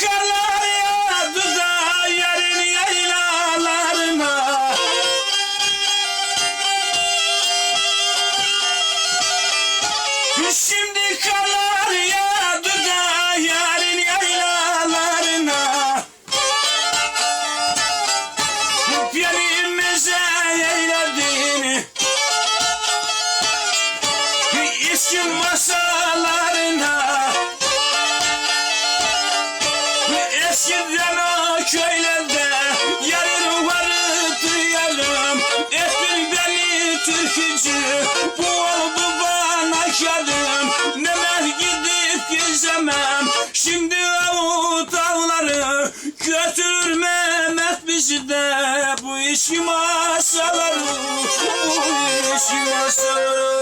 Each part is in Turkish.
Kaşkalarya duza yerin yaylalarına. Şimdi kalarya duza yerin yaylalarına. Yerimize yayladın İçin masa geçici Bu oldu bana yarım Neler gidip gezemem. Şimdi avut avları Götürür Mehmet bizi de. Bu işi masaları Bu işi masaları.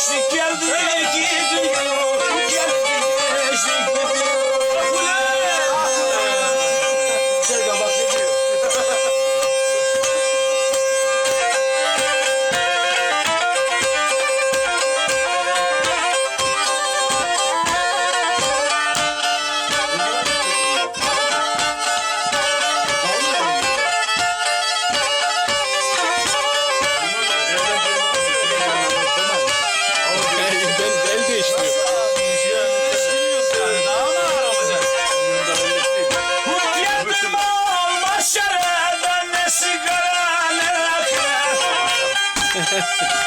Gençlik geldi gidiyor フフフ。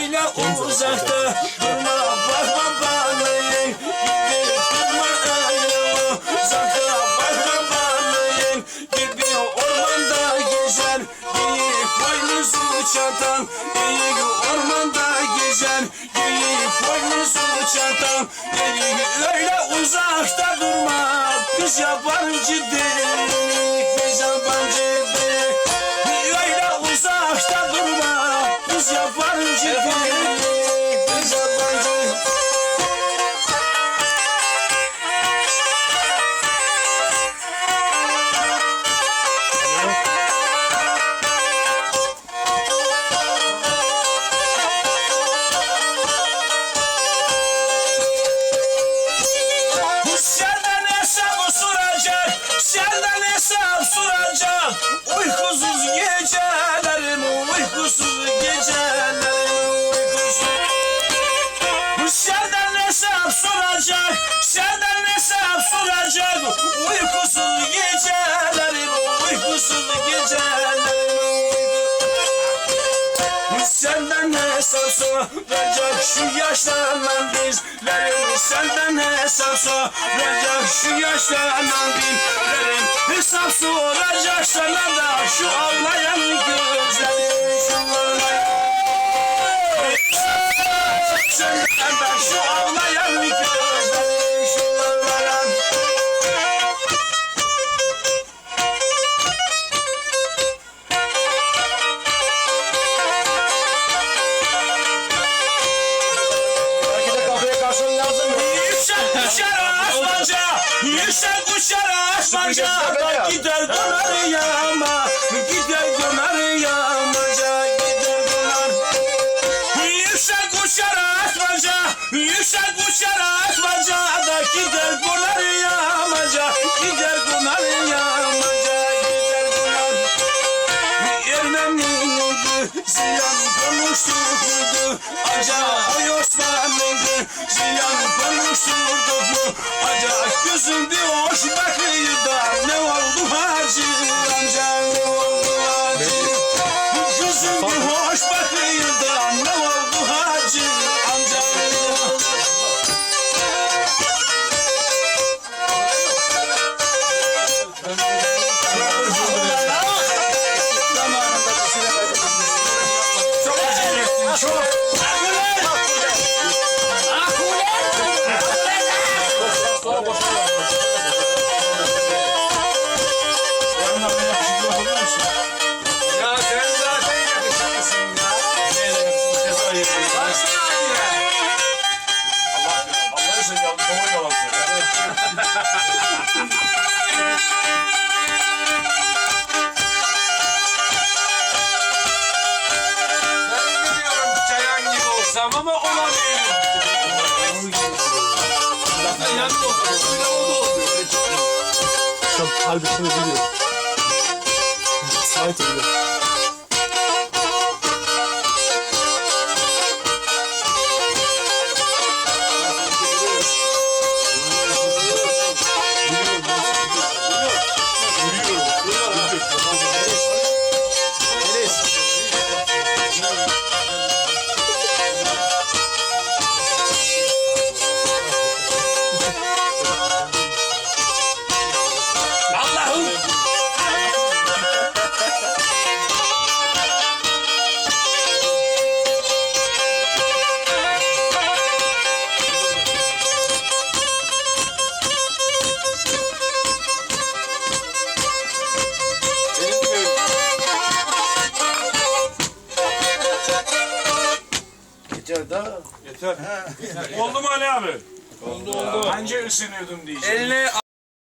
Öyle uzakta durma bakma bana gibi durma öyle uzakta bakma gibi ormanda gezer geyik boynuzu çatan. Geyik ormanda gezer geyik boynuzu çatan. Geyik öyle uzakta durma. Biz yabancı değilik biz durma biz soracak, senden hesap soracak. Uykusuz gecelerim, uykusuz gecelerim. Senden hesap soracak? Şu yaşlanan bizlerin. Senden hesap soracak? Şu yaşlanan bizlerin. Hesap soracak sana da şu ağlayan gözlerin. Şu ağlayan Senden de şu ağlayan gözlerin Şu ağlayan Belki de kafaya karşılığı lazım mı? Yüksek uçar asmanca, yüksek uçar asmanca gider döner yama, gider döner yamaca, Uçar asmanca, yüksek uçar asmanca da gider döner yamaca, gider döner yamaca, gider döner. Ermeniydi, ziyan konuşturdu Aca oy Osmanlıydı, ziyan konuşturdu Aca gözün bir hoş bakıyor da Ne Yalan doğru yalan söyle. Ben de diyorum gibi olsam ama olamıyorum. Zaten yanında oturuyor. Öyle oldu oluyor. Tam halbisini biliyor. Sait biliyor. Oldu mu Ali abi? Oldu oldu. Anca ısınıyordum diyeceğim. Eline